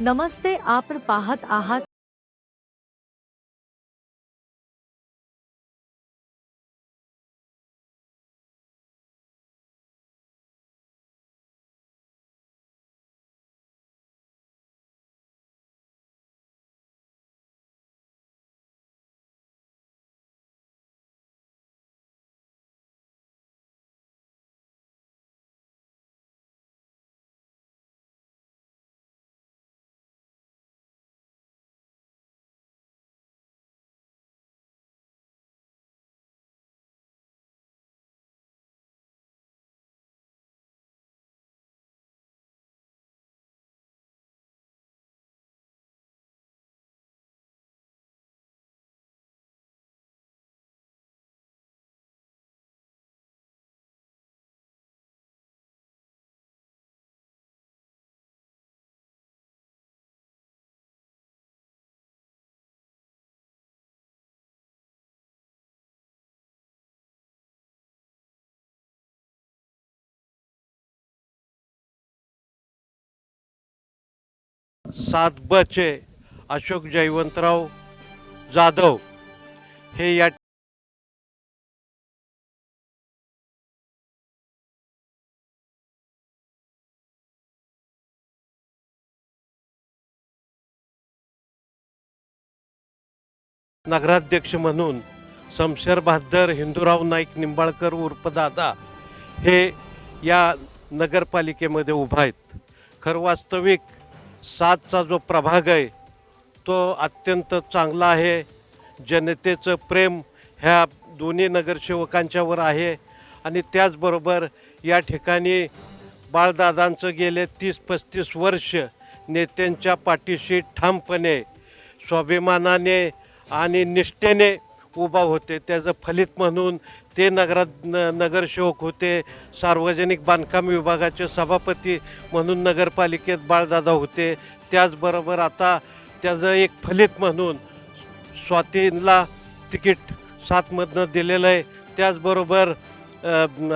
नमस्ते आपण पाहत आहात सात बचे अशोक जयवंतराव जाधव. हे या नगराध्यक्ष म्हणून शमशेर बहादर हिंदूराव नाईक निंबाळकर उर्फ दादा हे या नगरपालिकेमध्ये उभा आहेत. खरं वास्तविक सातचा जो प्रभाग आहे तो अत्यंत चांगला आहे. जनतेचं प्रेम ह्या दोन्ही नगरसेवकांच्यावर आहे. आणि त्याचबरोबर या ठिकाणी बाळदादांचं गेले तीस पस्तीस वर्ष नेत्यांच्या पाठीशी ठामपणे स्वाभिमानाने आणि निष्ठेने उभा होते त्याचं फलित म्हणून ते नगरा न नगरसेवक होते. सार्वजनिक बांधकाम विभागाचे सभापती म्हणून नगरपालिकेत बाळदादा होते. त्याचबरोबर आता त्याचं एक फलित म्हणून स्वातीला तिकीट सातमधनं दिलेलं आहे. त्याचबरोबर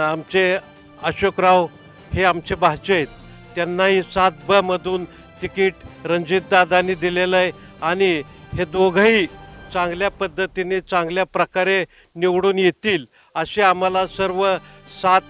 आमचे अशोकराव हे आमचे भाचे आहेत. त्यांनाही सात बमधून तिकीट रणजितदादांनी दिलेलं आहे. आणि हे दोघंही चांगल्या पद्धतीने चांगल्या प्रकारे निवडून येतील असे आम्हाला सर्व सात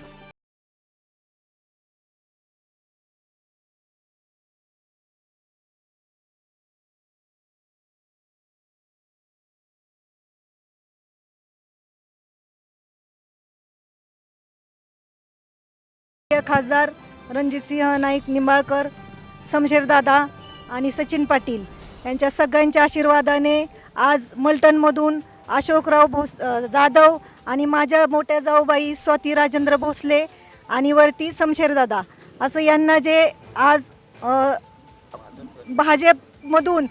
खासदार रणजितसिंह नाईक निंबाळकर समशेरदादा आणि सचिन पाटील यांच्या सगळ्यांच्या आशीर्वादाने आज मलटणमधून अशोकराव भोस जाधव आणि माझ्या मोठ्या जाऊबाई स्वाती राजेंद्र भोसले आणि वरती समशेरदादा असं यांना जे आज भाजपमधून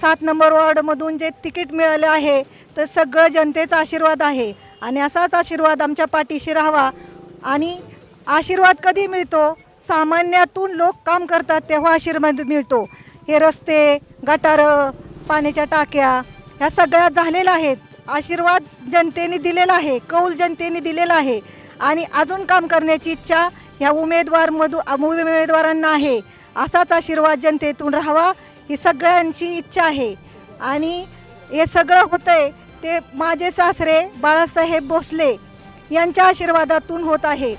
सात नंबर वॉर्डमधून जे तिकीट मिळालं आहे तर सगळं जनतेचा आशीर्वाद आहे आणि असाच आशीर्वाद आमच्या पाठीशी राहावा आणि आशीर्वाद कधी मिळतो? सामान्यातून लोक काम करतात तेव्हा आशीर्वाद मिळतो. हे रस्ते गटारं पाण्याच्या टाक्या ह्या सगळ्या झालेल्या आहेत. आशीर्वाद जनतेने दिलेला आहे कौल जनतेने दिलेला आहे. आणि अजून काम करण्याची इच्छा ह्या उमेदवारमधू उमेदवारांना आहे. असाच आशीर्वाद जनतेतून राहावा ही सगळ्यांची इच्छा आहे. आणि हे सगळं होतंय ते माझे सासरे बाळासाहेब भोसले यांच्या आशीर्वादातून होत आहे.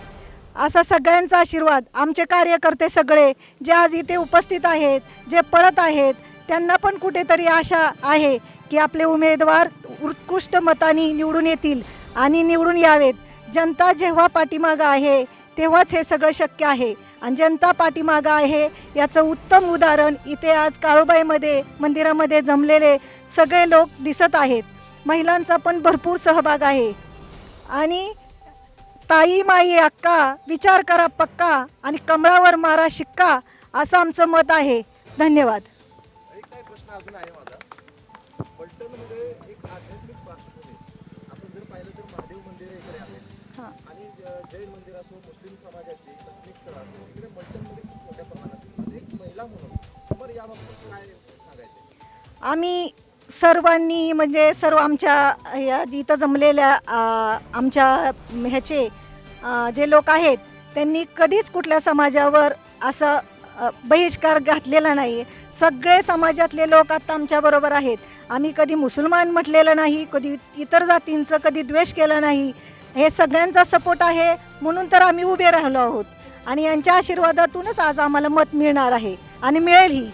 असा सगळ्यांचा आशीर्वाद आमचे कार्यकर्ते सगळे जे आज इथे उपस्थित आहेत जे पळत आहेत त्यांना पण कुठेतरी आशा आहे की आपले उमेदवार उत्कृष्ट मताने निवडून येतील आणि निवडून यावेत. जनता जेव्हा पाठीमागं आहे तेव्हाच हे सगळं शक्य आहे. आणि जनता पाठीमागं आहे याचं उत्तम उदाहरण इथे आज काळूबाईमध्ये मंदिरामध्ये जमलेले सगळे लोक दिसत आहेत. महिलांचा पण भरपूर सहभाग आहे. आणि ताई माई अक्का विचार करा पक्का आणि कमळावर मारा शिक्का असं आमचं मत आहे. धन्यवाद. प्रश्न अजून आहे माझा. पलटण म्हणजे एक आध्यात्मिक पार्श्वभूमी. आपण जर पाहिलं तर महादेव मंदिर इकडे आहे. आणि जैन मंदिर असो मुस्लिम समाजाचे धार्मिक स्थळ असो इकडे पलटणमध्ये खूप मोठ्या प्रमाणात म्हणजे एक महिला म्हणून. तर याबाबत काय सांगायचं? आम्ही सर्वांनी म्हणजे सर्व आमच्या या जिथं जमलेल्या आमच्या ह्याचे जे लोक आहेत त्यांनी कधीच कुठल्या समाजावर असं बहिष्कार घातलेला नाही. सगळे समाजातले लोक आता आमच्याबरोबर आहेत. आम्ही कधी मुसलमान म्हटलेलं नाही कधी इतर जातींचं कधी द्वेष केला नाही. हे सगळ्यांचा सपोर्ट आहे म्हणून तर आम्ही उभे राहिलो आहोत. आणि यांच्या आशीर्वादातूनच आज आम्हाला मत मिळणार आहे. आणि मिळेलही.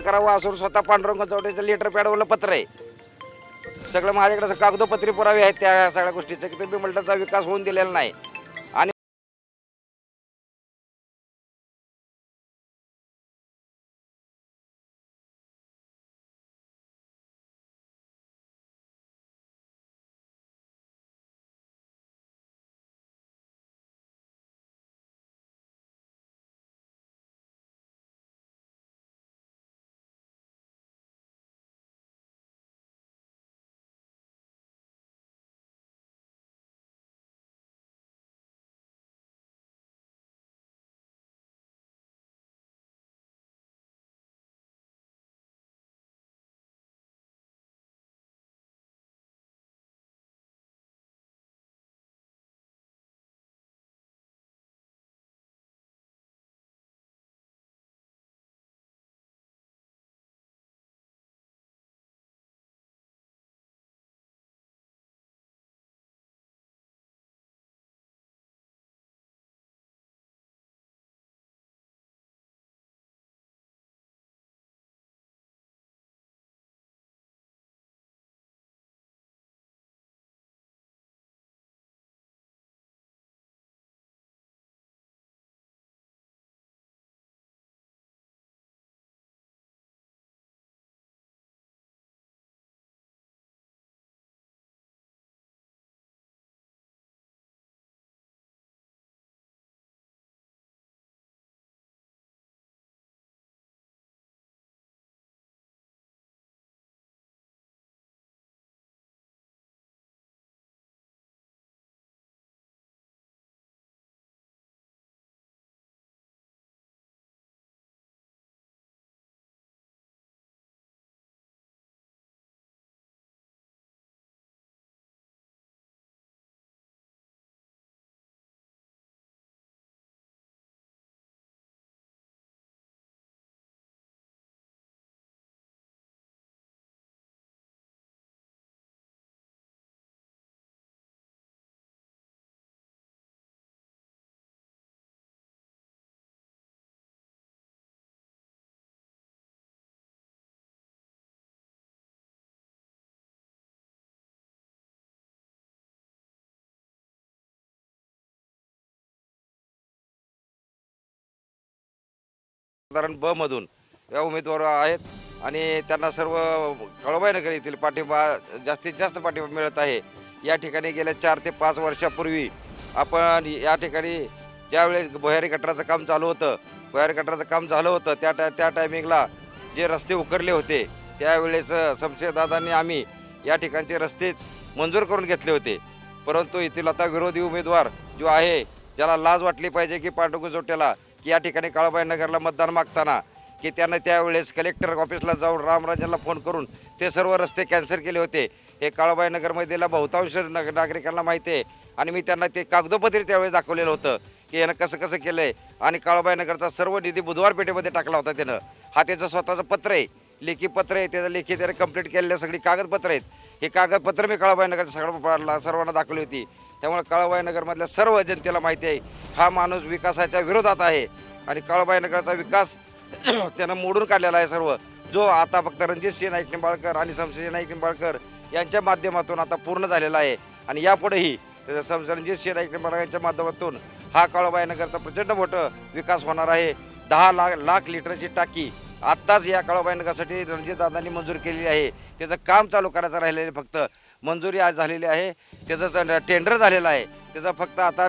करावं असून स्वतः पांडुरंग चौटेचं लेटर पॅडवलं पत्र आहे. सगळं माझ्याकडे कागदोपत्री पुरावे आहेत त्या सगळ्या गोष्टीचं की तुम्ही मल्टचा विकास होऊन दिलेला नाही. साधारण ब मधून या उमेदवार आहेत आणि त्यांना सर्व कळबाईनगर येथील पाठिंबा जास्तीत जास्त पाठिंबा मिळत आहे. या ठिकाणी गेल्या चार ते पाच वर्षापूर्वी आपण या ठिकाणी ज्यावेळेस भुयारी गटाराचं काम चालू होतं भुयारी गटाराचं काम झालं होतं त्या टा त्या टायमिंगला जे रस्ते उकरले होते त्यावेळेस शमशेरदादांनी आम्ही या ठिकाणचे रस्ते मंजूर करून घेतले होते. परंतु येथील आता विरोधी उमेदवार जो आहे ज्याला लाज वाटली पाहिजे की पांडुरंग जोट्याला की या ठिकाणी काळाबाई नगरला मतदान मागताना की त्यानं त्यावेळेस कलेक्टर ऑफिसला जाऊन रामराजांना फोन करून ते सर्व रस्ते कॅन्सल केले होते. हे काळाबाई नगरमधील बहुतांश नग नागरिकांना माहिती आहे. आणि मी त्यांना ते कागदोपत्री त्यावेळेस दाखवलेलं होतं की यानं कसं कसं केलं आहे आणि काळाबाई नगरचा सर्व निधी बुधवार पेठेमध्ये टाकला होता त्यानं. हा त्याचं स्वतःचं पत्र आहे. लेखी पत्र आहे त्याचं लेखी त्याने कंप्लीट केलेल्या सगळी कागदपत्र आहेत. हे कागदपत्र मी काळाबाई नगरच्या सगळं सर्वांना दाखवली होती. त्यामुळे काळाबाईनगरमधल्या सर्व जनतेला माहिती आहे हा माणूस विकासाच्या विरोधात आहे. आणि काळाबाईनगरचा विकास त्यानं मोडून काढलेला आहे सर्व. जो आता फक्त रणजित सिंह नाईक निंबाळकर आणि शमशेर नाईक निंबाळकर यांच्या माध्यमातून आता पूर्ण झालेला आहे. आणि यापुढेही सम- रणजित सिंह नाईक निंबाळकर यांच्या माध्यमातून हा काळबाईनगरचा प्रचंड मोठं विकास होणार आहे. दहा लाख लाख लिटरची टाकी आत्ताच या काळाबाई नगरसाठी रणजितदादांनी मंजूर केलेली आहे. त्याचं काम चालू करायचं राहिलेलं आहे फक्त. मंजुरी आज झालेली आहे. त्याचं टेंडर झालेलं आहे. त्याचं फक्त आता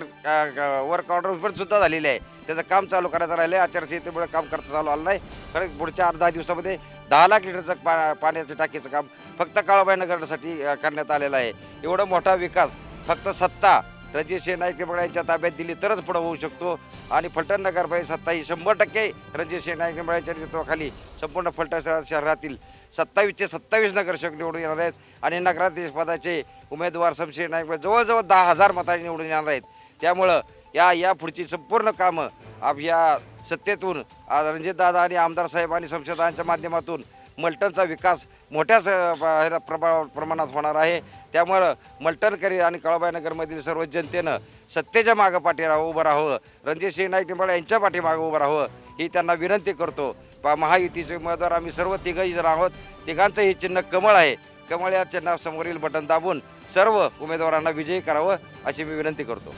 वर्क ऑर्डर पण सुद्धा झालेली आहे. त्याचं काम चालू करायचं राहिलं आहे आचारसंहितेमुळे काम करता चालू आलं नाही. खरं पुढच्या अर्धा दिवसामध्ये दहा लाख लिटरचं पा पाण्याचं टाकीचं काम फक्त काळाबाई नगरसाठी करण्यात आलेलं आहे. एवढा मोठा विकास फक्त सत्ता रणजित सिंह नाईक यांच्या ताब्यात दिली तरच पुढं होऊ शकतो. आणि फलटण नगरपालिका सत्ता ही शंभर टक्के रणजित सिंह नाईक यांच्या नेतृत्वाखाली संपूर्ण फलटण शहर- शहरातील सत्तावीसचे सत्तावीस नगरसेवक निवडून येणार आहेत. आणि नगराध्यक्षपदाचे उमेदवार शमशेर नाईक जवळजवळ दहा हजार मतांनी निवडून येणार आहेत. त्यामुळं या या पुढची संपूर्ण कामं आप या सत्तेतून रणजितदादा आणि आमदार साहेब आणि शमशेरदादांच्या माध्यमातून मल्टनचा विकास मोठ्या स- ह्याला प्रभा प्रमाणात होणार आहे. त्यामुळं मल्टनकरी आणि कळबाईनगरमधील सर्व जनतेनं सत्तेच्या मागं पाठी राहावं उभं राहावं. रणजित सिंह नाईक निंबाळे यांच्या पाठीमागं उभं राहावं ही त्यांना विनंती करतो. महायुतीचे उमेदवार आम्ही सर्व तिघही जण आहोत. तिघांचं हे चिन्ह कमळ आहे. कमळ या चिन्हासमोरील बटन दाबून सर्व उमेदवारांना विजयी करावं अशी मी विनंती करतो.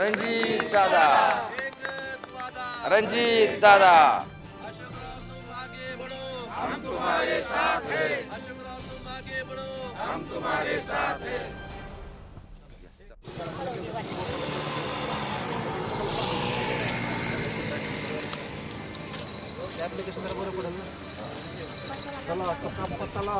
रणजित दादा. रणजित दादा. चला